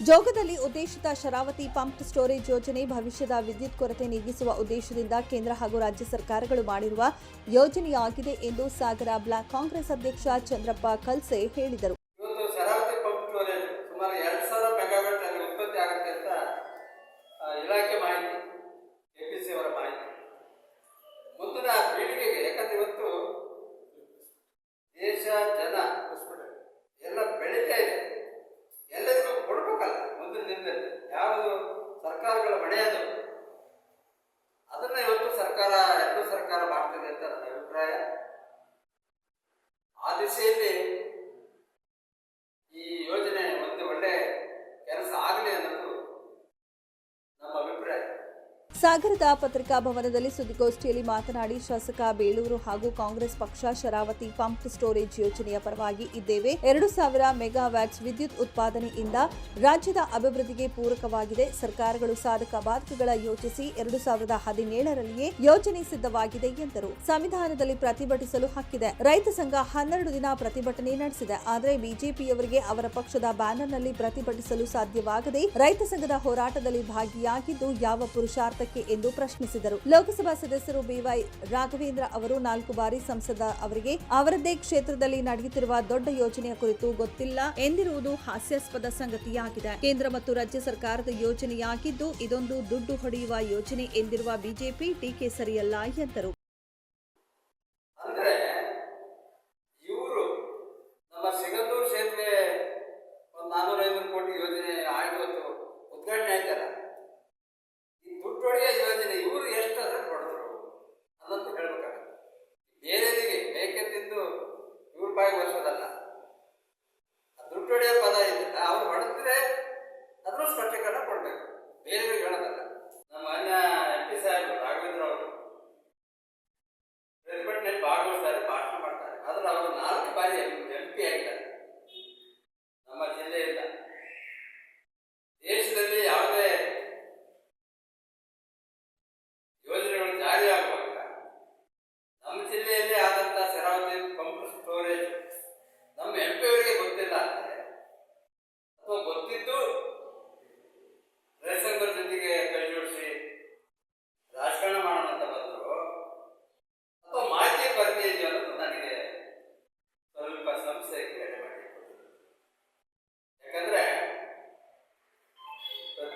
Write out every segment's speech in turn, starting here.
ಜೋಗದಲ್ಲಿ ಉದ್ದೇಶಿತ Sharavati pump storage ಯೋಜನೆ ಭವಿಷ್ಯದ ವಿದ್ಯುತ್ ಕೊರತೆ ನೀಗಿಸುವ ಉದ್ದೇಶದಿಂದ ಕೇಂದ್ರ ಹಾಗೂ ರಾಜ್ಯ ಸರ್ಕಾರಗಳು ಮಾಡಿರುವ ಯೋಜನೆಯಾಗಿದೆ ಎಂದು ಸಾಗರ ಬ್ಲಾಕ್ ಕಾಂಗ್ರೆಸ್ ಅಧ್ಯಕ್ಷ ಚಂದ್ರಪ್ಪ ಕಲ್ಸೆ ಹೇಳಿದರು. ಇಲಾಖೆ ಶರಾವತಿ ಪಂಪ್ ಸ್ಟೋರೇಜ್ ಸುಮಾರು ಎರಡು ಸಾವಿರ ಮೆಗಾವ್ಯಾಟ್ ಅಲ್ಲಿ ಉತ್ಪತ್ತಿ ಆಗುತ್ತೆ ಅಂತ ಆ, ಇಲಾಖೆ ಮಾಹಿತಿ ಎ ಪಿ ಸಿ ಅವರ ಮಾಹಿತಿ ಮುಂದಿನ ಪೀಳಿಗೆಗೆ ಯಾಕಂದ್ರೆ ಇವತ್ತು ದೇಶ ಜನ ಎಲ್ಲ ಬೆಳೀತಾ ಇದೆ ಎಲ್ಲರಿಗೂ ಕೊಡ್ಬೇಕಲ್ಲ ಮುಂದಿನ ದಿನದಲ್ಲಿ ಯಾವುದು ಸರ್ಕಾರಗಳ ಮನೆಯದು ಅದನ್ನ ಇವತ್ತು ಸರ್ಕಾರ ಎರಡು ಸರ್ಕಾರ ಮಾಡ್ತಿದೆ ಅಂತ ನನ್ನ ಅಭಿಪ್ರಾಯ. ಆ ದಿಸೆಯಲ್ಲಿ ಈ ಯೋಜನೆ ಒಂದು ಒಳ್ಳೆ ಕೆಲಸ ಆಗಲಿ ಅನ್ನೋದು ನಮ್ಮ ಅಭಿಪ್ರಾಯ ಸಾಗರದ ಪತ್ರಿಕಾ ಭವನದಲ್ಲಿ ಸುದ್ದಿಗೋಷ್ಠಿಯಲ್ಲಿ ಮಾತನಾಡಿ ಶಾಸಕ ಬೇಳೂರು ಹಾಗೂ ಕಾಂಗ್ರೆಸ್ ಪಕ್ಷ ಶರಾವತಿ ಪಂಪ್ ಸ್ಟೋರೇಜ್ ಯೋಜನೆಯ ಪರವಾಗಿ ಇದ್ದೇವೆ. ಎರಡು ಸಾವಿರ ಮೆಗಾವ್ಯಾಟ್ಸ್ ವಿದ್ಯುತ್ ಉತ್ಪಾದನೆಯಿಂದ ರಾಜ್ಯದ ಅಭಿವೃದ್ಧಿಗೆ ಪೂರಕವಾಗಿದೆ. ಸರ್ಕಾರಗಳು ಸಾಧಕ ಬಾಧಕಗಳ ಯೋಚಿಸಿ ಎರಡು ಸಾವಿರದ ಹದಿನೇಳರಲ್ಲಿಯೇ ಯೋಜನೆ ಸಿದ್ಧವಾಗಿದೆ ಎಂದರು. ಸಂವಿಧಾನದಲ್ಲಿ ಪ್ರತಿಭಟಿಸಲು ಹಕ್ಕಿದೆ. ರೈತ ಸಂಘ ಹನ್ನೆರಡು ದಿನ ಪ್ರತಿಭಟನೆ ನಡೆಸಿದೆ. ಆದರೆ ಬಿಜೆಪಿಯವರಿಗೆ ಅವರ ಪಕ್ಷದ ಬ್ಯಾನರ್ನಲ್ಲಿ ಪ್ರತಿಭಟಿಸಲು ಸಾಧ್ಯವಾಗದೆ ರೈತ ಸಂಘದ ಹೋರಾಟದಲ್ಲಿ ಭಾಗಿಯಾಗಿದ್ದು ಯಾವ ಪುರುಷಾರ್ಥಕ್ಕೆ ಎಂದು ಪ್ರಶ್ನಿಸಿದರು. ಲೋಕಸಭಾ ಸದಸ್ಯರು ಬಿವೈ ರಾಘವೇಂದ್ರ ಅವರು ನಾಲ್ಕು ಬಾರಿ ಸಂಸದ ಅವರಿಗೆ ಅವರದ್ದೇ ಕ್ಷೇತ್ರದಲ್ಲಿ ನಡೆಯುತ್ತಿರುವ ದೊಡ್ಡ ಯೋಜನೆಯ ಕುರಿತು ಗೊತ್ತಿಲ್ಲ ಎಂದಿರುವುದು ಹಾಸ್ಯಾಸ್ಪದ ಸಂಗತಿಯಾಗಿದೆ. ಕೇಂದ್ರ ಮತ್ತು ರಾಜ್ಯ ಸರ್ಕಾರದ ಯೋಜನೆಯಾಗಿದ್ದು ಇದೊಂದು ದುಡ್ಡು ಹೊಡೆಯುವ ಯೋಜನೆ ಎಂದಿರುವ ಬಿಜೆಪಿ ಟೀಕೆ ಸರಿಯಲ್ಲ ಎಂದರು. ಸೇತುವೆ ಒಂದು ನಾನ್ನೂರ ಐನೂರು ಕೋಟಿ ಯೋಜನೆ ಆಯ್ತು ಉದ್ಘಾಟನೆ ಆಯ್ತಲ್ಲ ಈ ದುಡ್ಡು ಹೊಡೆಯೋ ಯೋಜನೆ ಇವರು ಎಷ್ಟು ಅದಕ್ಕೆ ಹೊಡೆದ್ರು ಅನ್ನೋದು ಹೇಳ್ಬೇಕಾಗುತ್ತೆ ಬೇರೆಯವರಿಗೆ ಬೇಕೆಂದಿದ್ದು ಇವ್ರ ಬಾಯಿ ವರ್ಷದಲ್ಲ ಆ ದುಡ್ಡು ಹೊಡೆಯೋ ಪದ ಇದೆಯಲ್ಲ ಅವ್ರು ಹೊಡೆದ್ರೆ ಅದ್ರ ಸ್ಪಷ್ಟೀಕರಣ ಕೊಡ್ಬೇಕು. ಬೇರೆ ಹೇಳೋದಲ್ಲ. ನಮ್ಮ ಅಣ್ಣ ಎಂ ಪಿ ಸಾಹೇಬರು, ರಾಘವೇಂದ್ರ ಅವರು ಪ್ರತಿಭಟನೆಯಲ್ಲಿ ಭಾಗವಹಿಸ್ತಾರೆ ಭಾಷಣ ಮಾಡ್ತಾರೆ. ಆದ್ರೆ ಅವರು ನಾಲ್ಕು ಬಾರಿ ಎಂ ಪಿ ಆಗಿದ್ದಾರೆ ನಮ್ಮ ಜಿಲ್ಲೆಯಿಂದ ದೇಶದಲ್ಲಿ ಯಾವುದೇ ಯೋಜನೆಗಳು ಜಾರಿಯಾಗುವಾಗ ನಮ್ಮ ಜಿಲ್ಲೆಯಲ್ಲಿ ಆದಂತಹ ಶರಾವತಿ ಪಂಪ್ ಸ್ಟೋರೇಜ್ ನಮ್ಮ ಎಂ ಪಿ ಅವರಿಗೆ ಗೊತ್ತಿಲ್ಲ ಅಂದ್ರೆ ಅಥವಾ ಗೊತ್ತಿದ್ದು ರೈತಂಗರ ಜೊತೆಗೆ ಕೈ ಜೋಡಿಸಿ ರಾಜಕಾರಣ ಮಾಡೋಣ ಅಂತ ಬಂದರು ಅಥವಾ ಮಾಹಿತಿ ಕೊರತೆ ಇದೆಯೋ ಅನ್ನೋದು ನನಗೆ ಸ್ವಲ್ಪ ಸಂಶಯಕ್ಕೆ ಎಡೆ ಮಾಡಿಕೊಟ್ಟಿದೆ ಯಾಕಂದ್ರೆ ಪ್ರತಿಯೊಂದು ಈ ಯೋಜನೆ ಜಾರಿಯಾಗುವಾಗ ವಿಧಾನಸಭೆಯಲ್ಲಿ ಆದ್ರೆ ಎಲ್ಲ ಎಂ ಪಿಗಳಿಗೆ ಗೊತ್ತಾಗುತ್ತೆ ಲೋಕಸಭೆಯಲ್ಲಿ ಆದ್ರೆ ಎಲ್ಲ ಎಂ ಪಿಗಳಿಗೆ ಗೊತ್ತಾಗುತ್ತೆ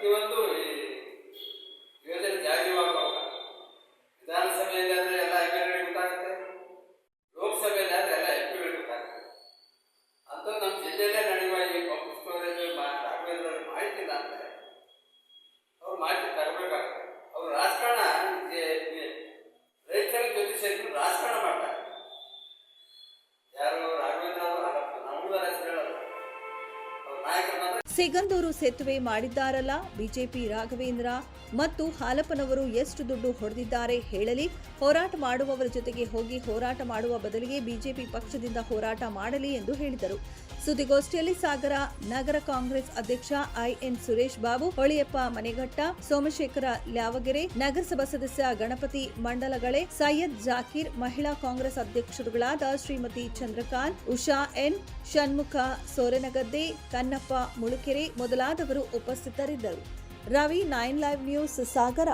ಅಂತ ನಮ್ಮ ಜಿಲ್ಲೆಯಲ್ಲೇ ನಡೆಯುವ ಈ ಪಂಪ್ ಸ್ಟೋರೇಜ್ ರಾಘವೇಂದ್ರ ಮಾಹಿತಿ ಇಲ್ಲ ಅಂದ್ರೆ ಸಿಗಂದೂರು ಸೇತುವೆ ಮಾಡಿದ್ದಾರಲ್ಲ? ಬಿಜೆಪಿ ರಾಘವೇಂದ್ರ ಮತ್ತು ಹಾಲಪ್ಪನವರು ಎಷ್ಟು ದುಡ್ಡು ಹೊಡೆದಿದ್ದಾರೆ ಹೇಳಲಿ. ಹೋರಾಟ ಮಾಡುವವರ ಜೊತೆಗೆ ಹೋಗಿ ಹೋರಾಟ ಮಾಡುವ ಬದಲಿಗೆ ಬಿಜೆಪಿ ಪಕ್ಷದಿಂದ ಹೋರಾಟ ಮಾಡಲಿ ಎಂದು ಹೇಳಿದರು. ಸುದ್ದಿಗೋಷ್ಠಿಯಲ್ಲಿ ಸಾಗರ ನಗರ ಕಾಂಗ್ರೆಸ್ ಅಧ್ಯಕ್ಷ ಐಎನ್ ಸುರೇಶ್ ಬಾಬು, ಹೊಳಿಯಪ್ಪ ಮನೆಘಟ್ಟ, ಸೋಮಶೇಖರ ಲ್ಯಾವಗೆರೆ, ನಗರಸಭಾ ಸದಸ್ಯ ಗಣಪತಿ ಮಂಡಲಗಳೆ, ಸೈಯದ್ ಜಾಕೀರ್ ಮಹಿಳಾ ಕಾಂಗ್ರೆಸ್ ಅಧ್ಯಕ್ಷರುಗಳಾದ ಶ್ರೀಮತಿ ಚಂದ್ರಕಾಂತ್, ಉಷಾ ಎನ್, ಷಣ್ಮುಖ ಸೋರೆನಗದ್ದೆ, ಕನ್ನಪ್ಪ ಮುಳುಕೆರೆ ಮೊದಲಾದವರು ಉಪಸ್ಥಿತರಿದ್ದರು. Ravi nine live news Sagara.